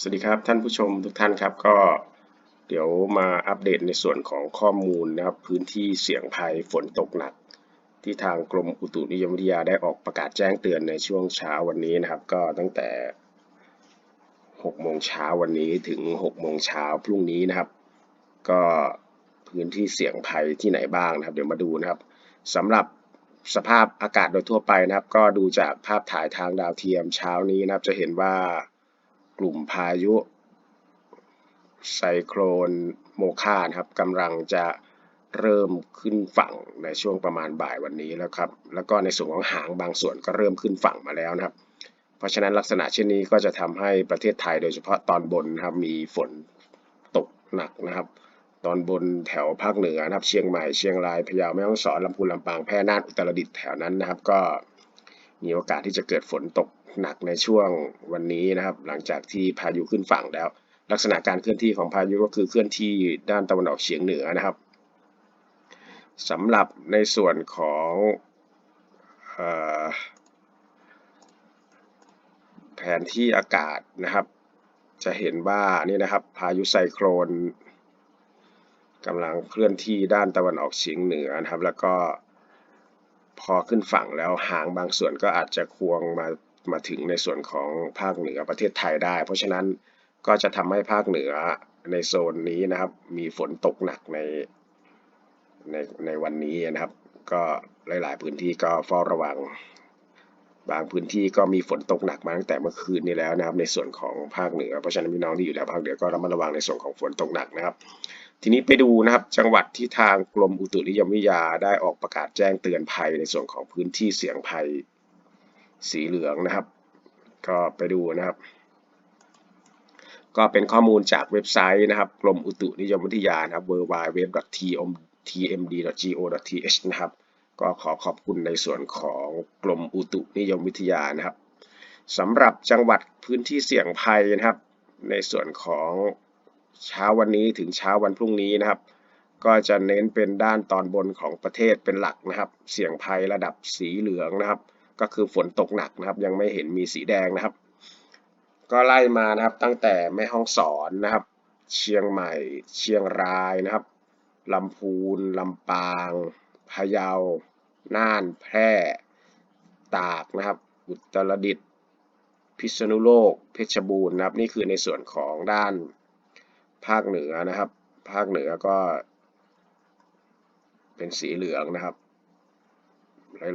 สวัสดีครับท่านผู้ชมทุกท่านครับก็เดี๋ยวมาอัปเดตในส่วนของข้อมูลนะครับพื้นที่เสี่ยงภัยฝนตกหนัก ที่ทางกรมอุตุนิยมวิทยาได้ออกประกาศแจ้งเตือนในช่วงเช้าวันนี้นะครับ ก็ตั้งแต่6โมงเช้าวันนี้ถึง6โมงเช้าพรุ่งนี้นะครับ ก็พื้นที่เสี่ยงภัยที่ไหนบ้างนะครับ เดี๋ยวมาดูนะครับสำหรับสภาพอากาศโดยทั่วไปนะครับ ก็ดูจากภาพถ่ายทางดาวเทียมเช้านี้นะครับจะเห็นว่า กลุ่มพายุไซโครนโมคานะครับกำลังจะเริ่มขึ้นฝั่งในช่วงประมาณบ่ายวันนี้แล้วครับ แล้วก็ในส่วนของหางบางส่วนก็เริ่มขึ้นฝั่งมาแล้วนะครับ เพราะฉะนั้นลักษณะเช่นนี้ก็จะทำให้ประเทศไทยโดยเฉพาะตอนบนนะครับมีฝนตกหนักนะครับ ตอนบนแถวภาคเหนือนะครับ เชียงใหม่เชียงรายพะเยาแม่ฮ่องสอนลำพูนลำปางแพร่น่านอุตรดิตถ์แถวนั้นนะครับ ก็มีโอกาสที่จะเกิดฝนตก หนักในช่วงวันนี้นะครับ หลังจากที่พายุขึ้นฝั่งแล้ว ลักษณะการเคลื่อนที่ของพายุก็คือเคลื่อนที่ด้านตะวันออกเฉียงเหนือนะครับสำหรับในส่วนของแผนที่อากาศนะครับ จะเห็นว่านี่นะครับพายุไซโครนกำลังเคลื่อนที่ด้านตะวันออกเฉียงเหนือนะครับ แล้วก็พอขึ้นฝั่งแล้วหางบางส่วนก็อาจจะควงมา มาถึงในส่วนของภาคเหนือประเทศไทยได้ เพราะฉะนั้นก็จะทำให้ภาคเหนือในโซนนี้นะครับ มีฝนตกหนักในในในวันนี้นะครับ ก็หลาย ๆ พื้นที่ก็เฝ้าระวัง บางพื้นที่ก็มีฝนตกหนักมาตั้งแต่เมื่อคืนนี้แล้วนะครับ ในส่วนของภาคเหนือ เพราะฉะนั้นพี่น้องที่อยู่แถวภาคเหนือก็ระมัดระวังในส่วนของฝนตกหนักนะครับ ทีนี้ไปดูนะครับจังหวัดที่ทางกรมอุตุนิยมวิทยาได้ออกประกาศแจ้งเตือนภัยในส่วนของพื้นที่เสี่ยงภัย สีเหลืองนะครับ ก็ไปดูนะครับ ก็เป็นข้อมูลจากเว็บไซต์นะครับ กรมอุตุนิยมวิทยานะครับ www.tmd.go.th นะครับ ก็ขอขอบคุณในส่วนของกรมอุตุนิยมวิทยานะครับสำหรับจังหวัดพื้นที่เสี่ยงภัยนะครับ ในส่วนของเช้าวันนี้ถึงเช้าวันพรุ่งนี้นะครับ ก็จะเน้นเป็นด้านตอนบนของประเทศเป็นหลักนะครับ เสี่ยงภัยระดับสีเหลืองนะครับ ก็คือฝนตกหนักนะครับ ยังไม่เห็นมีสีแดงนะครับ ก็ไล่มานะครับตั้งแต่แม่ฮ่องสอนนะครับ เชียงใหม่ เชียงรายนะครับลำพูนลำปางพะเยา น่าน แพร่ ตากนะครับ อุตรดิตถ์พิษณุโลก เพชรบูรณ์นะครับ นี่คือในส่วนของด้านภาคเหนือนะครับ ภาคเหนือก็เป็นสีเหลืองนะครับ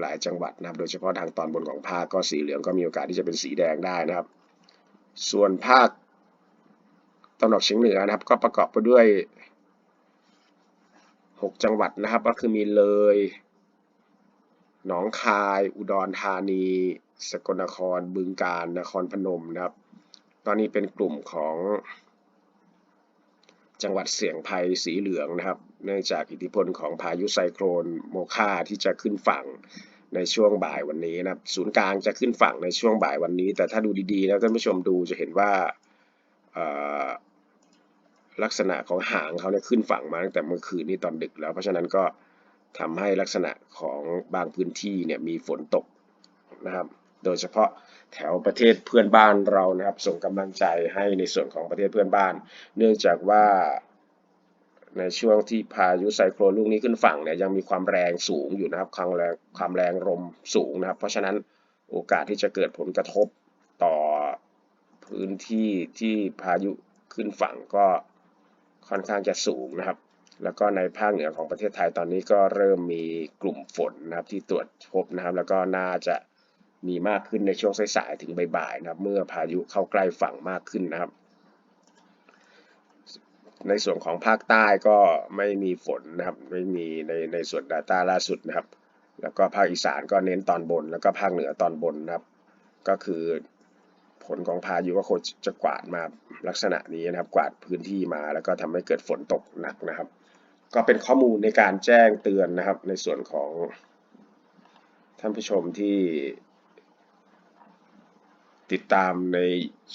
หลาย ๆ จังหวัดนะครับ โดยเฉพาะทางตอนบนของภาคก็สีเหลืองก็มีโอกาสที่จะเป็นสีแดงได้นะครับ ส่วนภาคตะวันออกเฉียงเหนือนะครับ ก็ประกอบไปด้วย 6 จังหวัดนะครับ ก็คือมีเลย หนองคาย อุดรธานี สกลนคร บึงกาฬนครพนมนะครับ ตอนนี้เป็นกลุ่มของ จังหวัดเสี่ยงภัยสีเหลืองนะครับ เนื่องจากอิทธิพลของพายุไซโครนโมคาที่จะขึ้นฝั่งในช่วงบ่ายวันนี้นะครับ ศูนย์กลางจะขึ้นฝั่งในช่วงบ่ายวันนี้ แต่ถ้าดูดีๆนะท่านผู้ชมดูจะเห็นว่าลักษณะของหางเขาเนี่ยขึ้นฝั่งมาตั้งแต่เมื่อคืนนี้ตอนดึกแล้ว เพราะฉะนั้นก็ทำให้ลักษณะของบางพื้นที่เนี่ยมีฝนตกนะครับ โดยเฉพาะ แถวประเทศเพื่อนบ้านเรานะครับ ส่งกำลังใจให้ในส่วนของประเทศเพื่อนบ้าน เนื่องจากว่าในช่วงที่พายุไซโครนลูกนี้ขึ้นฝั่งเนี่ยยังมีความแรงสูงอยู่นะครับความแรงความแรงลมสูงนะครับ เพราะฉะนั้นโอกาสที่จะเกิดผลกระทบต่อพื้นที่ที่พายุขึ้นฝั่งก็ค่อนข้างจะสูงนะครับ แล้วก็ในภาคเหนือของประเทศไทยตอนนี้ก็เริ่มมีกลุ่มฝนนะครับที่ตรวจพบนะครับ แล้วก็น่าจะ มีมากขึ้นในช่วงสายๆถึงบ่ายๆนะครับ เมื่อพายุเข้าใกล้ฝั่งมากขึ้นนะครับ ในส่วนของภาคใต้ก็ไม่มีฝนนะครับ ไม่มีในในส่วน Data ล่าสุดนะครับ แล้วก็ภาคอีสานก็เน้นตอนบน แล้วก็ภาคเหนือตอนบนนะครับ ก็คือผลของพายุก็คงจะกวาดมาลักษณะนี้นะครับ กวาดพื้นที่มา แล้วก็ทำให้เกิดฝนตกหนักนะครับ ก็เป็นข้อมูลในการแจ้งเตือนนะครับ ในส่วนของท่านผู้ชมที่ ติดตามใน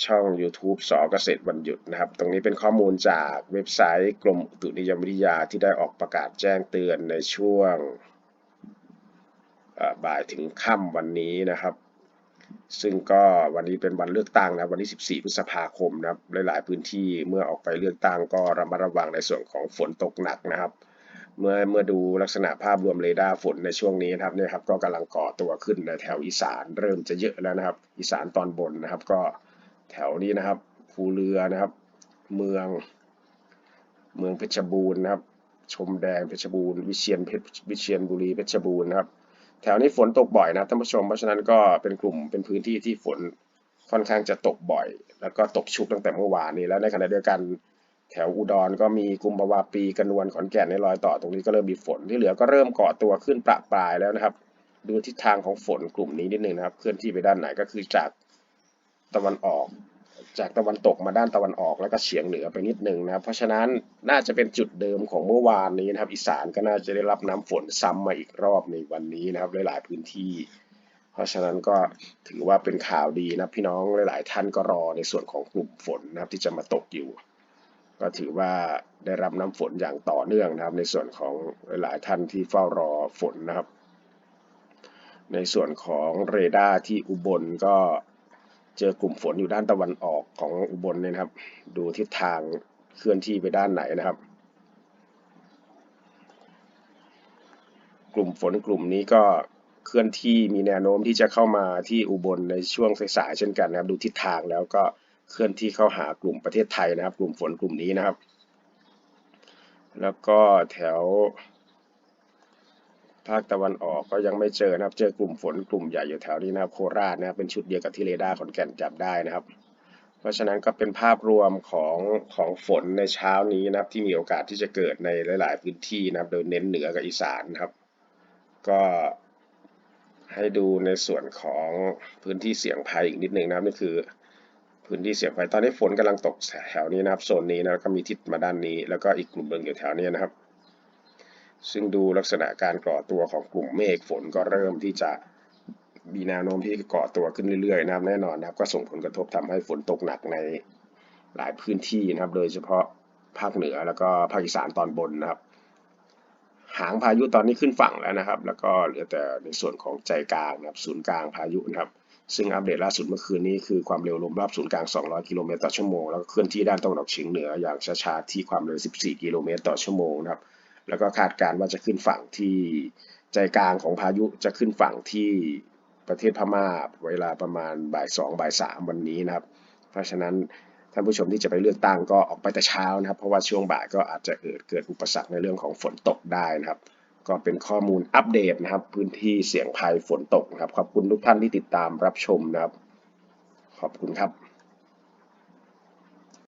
ช่อง YouTube สอเกษตรวันหยุดนะครับ ตรงนี้เป็นข้อมูลจากเว็บไซต์กรมอุตุนิยมวิทยาที่ได้ออกประกาศแจ้งเตือนในช่วงบ่ายถึงค่ำวันนี้นะครับ ซึ่งก็วันนี้เป็นวันเลือกตั้งนะวันที่ 14 พฤษภาคมนะครับหลาย ๆ พื้นที่เมื่อออกไปเลือกตั้งก็ระมัดระวังในส่วนของฝนตกหนักนะครับ เมื่อเมื่อดูลักษณะภาพรวมเรดาร์ฝนในช่วงนี้นะครับเนี่ยครับก็กำลังก่อตัวขึ้นในแถวอีสานเริ่มจะเยอะแล้วนะครับ อีสานตอนบนนะครับ ก็แถวนี้นะครับภูเรือนะครับ เมือง เมืองเพชรบูรณ์นะครับ ชมแดงเพชรบูรณ์วิเชียนเพชรวิเชียนบุรีเพชรบูรณ์นะครับ แถวนี้ฝนตกบ่อยนะท่านผู้ชมเพราะฉะนั้นก็เป็นกลุ่มเป็นพื้นที่ที่ฝนค่อนข้างจะตกบ่อย แล้วก็ตกชุกตั้งแต่เมื่อวานนี้แล้วในขณะเดียวกัน ถวอุดรก็มีกุมภาวาปีกระนวนขอนแก่นในรอยต่อตรงนี้ก็เริ่มมีฝนที่เหลือก็เริ่มก่อตัวขึ้นประปรายแล้วนะครับ ดูทิศทางของฝนกลุ่มนี้นิดนึงนะครับ เคลื่อนที่ไปด้านไหนก็คือจากตะวันออก จากตะวันตกมาด้านตะวันออกแล้วก็เฉียงเหนือไปนิดนึงนะครับ เพราะฉะนั้นน่าจะเป็นจุดเดิมของเมื่อวานนี้นะครับ อีสานก็น่าจะได้รับน้ำฝนซ้ำมาอีกรอบในวันนี้นะครับหลายๆพื้นที่เพราะฉะนั้นก็ถือว่าเป็นข่าวดีนะพี่น้องหลาย ๆ ท่านก็รอในส่วนของกลุ่มฝนนะครับที่จะมาตกอยู่ ก็ถือว่าได้รับน้ำฝนอย่างต่อเนื่องนะครับ ในส่วนของหลายท่านที่เฝ้ารอฝนนะครับ ในส่วนของเรดาร์ที่อุบลก็เจอกลุ่มฝนอยู่ด้านตะวันออกของอุบลเนี่ยนะครับ ดูทิศทางเคลื่อนที่ไปด้านไหนนะครับ กลุ่มฝนกลุ่มนี้ก็เคลื่อนที่มีแนวโน้มที่จะเข้ามาที่อุบลในช่วงสายๆเช่นกันนะครับ ดูทิศทางแล้วก็ เคลื่อนที่เข้าหากลุ่มประเทศไทยนะครับ กลุ่มฝนกลุ่มนี้นะครับ แล้วก็แถวภาคตะวันออกก็ยังไม่เจอนะครับ เจอกลุ่มฝนกลุ่มใหญ่อยู่แถวนี้นะครับ โคราชนะครับเป็นชุดเดียวกับที่เรดาร์ขอนแก่นจับได้นะครับ เพราะฉะนั้นก็เป็นภาพรวมของของฝนในเช้านี้นะครับ ที่มีโอกาสที่จะเกิดในหลาย ๆ พื้นที่นะครับ โดยเน้นเหนือกับอีสานนะครับ ก็ให้ดูในส่วนของพื้นที่เสี่ยงภัยอีกนิดนึงนะครับนี่คือ พื้นที่เสี่ยงภัยตอนนี้ฝนกำลังตกแถวนี้นะครับโซนนี้นะก็มีทิศมาด้านนี้ แล้วก็อีกกลุ่มหนึ่งอยู่แถวนี้นะครับ ซึ่งดูลักษณะการก่อตัวของกลุ่มเมฆฝนก็เริ่มที่จะมีแนวโน้มที่ก่อตัวขึ้นเรื่อยๆนะครับแน่นอนนะครับก็ส่งผลกระทบทำให้ฝนตกหนักในหลายพื้นที่นะครับ โดยเฉพาะภาคเหนือแล้วก็ภาคอีสานตอนบนนะครับ หางพายุตอนนี้ขึ้นฝั่งแล้วนะครับ แล้วก็เหลือแต่ในส่วนของใจกลางนะครับ ศูนย์กลางพายุนะครับ ซึ่งอัปเดตล่าสุดเมื่อคืนนี้คือความเร็วลมรอบศูนย์กลาง 200 กิโลเมตรต่อชั่วโมง แล้วก็เคลื่อนที่ด้านตะวันออกเฉียงเหนืออย่างช้าๆ ที่ความเร็ว 14 กิโลเมตรต่อชั่วโมงนะครับ แล้วก็คาดการณ์ว่าจะขึ้นฝั่งที่ใจกลางของพายุจะขึ้นฝั่งที่ประเทศพม่าเวลาประมาณบ่ายสองบ่ายสามวันนี้นะครับ เพราะฉะนั้นท่านผู้ชมที่จะไปเลือกตั้งก็ออกไปแต่เช้านะครับ เพราะว่าช่วงบ่ายก็อาจจะเกิดเกิดอุปสรรคในเรื่องของฝนตกได้นะครับ ก็เป็นข้อมูลอัปเดตนะครับ พื้นที่เสี่ยงภัยฝนตกนะครับ ขอบคุณทุกท่านที่ติดตามรับชมนะครับ ขอบคุณครับ